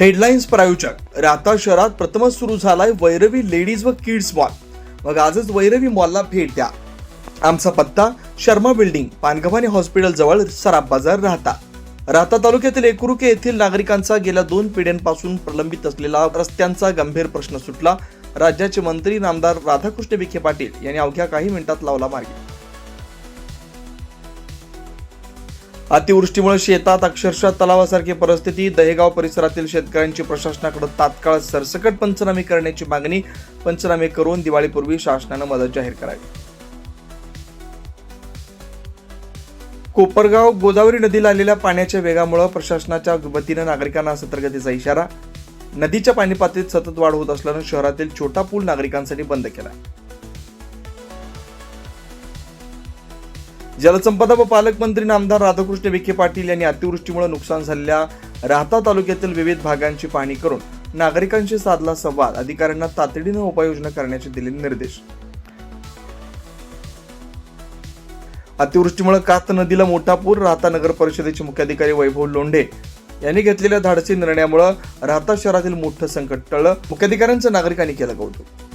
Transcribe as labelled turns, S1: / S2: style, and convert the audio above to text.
S1: Headlines प्रायोजक. राता शहरात प्रथमच सुरू झालाय वैरवी लेडीज व किड्स मॉल. मग आजच वैरवी मॉलला भेट द्या. आमचा पत्ता शर्मा बिल्डिंग पानगव्हाणी हॉस्पिटल जवळ सराफ बाजार राहता. राहता तालुक्यातील एकरुके येथील नागरिकांचा गेल्या दोन पिढ्यांपासून प्रलंबित असलेला रस्त्यांचा गंभीर प्रश्न सुटला. राज्याचे मंत्री नामदार राधाकृष्ण विखे पाटील यांनी अवघ्या काही मिनिटात लावला मार्गी. अतिवृष्टीमुळे शेतात अक्षरशः तलावासारखी परिस्थिती. दहेगाव परिसरातील शेतकऱ्यांची प्रशासनाकडे तात्काळ सरसकट पंचनामे करण्याची मागणी पंचनामे करून दिवाळीपूर्वी शासनानं मदत जाहीर करावी. कोपरगाव गोदावरी नदीला आलेल्या पाण्याच्या वेगामुळे प्रशासनाच्या वतीनं नागरिकांना सतर्कतेचा इशारा. नदीच्या पाणी पातळीत सतत वाढ होत असल्यानं शहरातील छोटा पूल नागरिकांसाठी बंद केला. जलसंपदा व पालकमंत्री नामदार राधाकृष्ण विखे पाटील यांनी अतिवृष्टीमुळे नुकसान झालेल्या राहता तालुक्यातील विविध भागांची पाहणी करून नागरिकांशी साधला संवाद. अधिकाऱ्यांना तातडीनं उपाययोजना करण्याचे दिले निर्देश. अतिवृष्टीमुळे कात नदीला मोठा पूर राहता नगर परिषदेचे मुख्याधिकारी वैभव लोंढे यांनी घेतलेल्या धाडसी निर्णयामुळे राहता शहरातील मोठं संकट टळलं. मुख्याधिकाऱ्यांचं नागरिकांनी केलं कौतुक.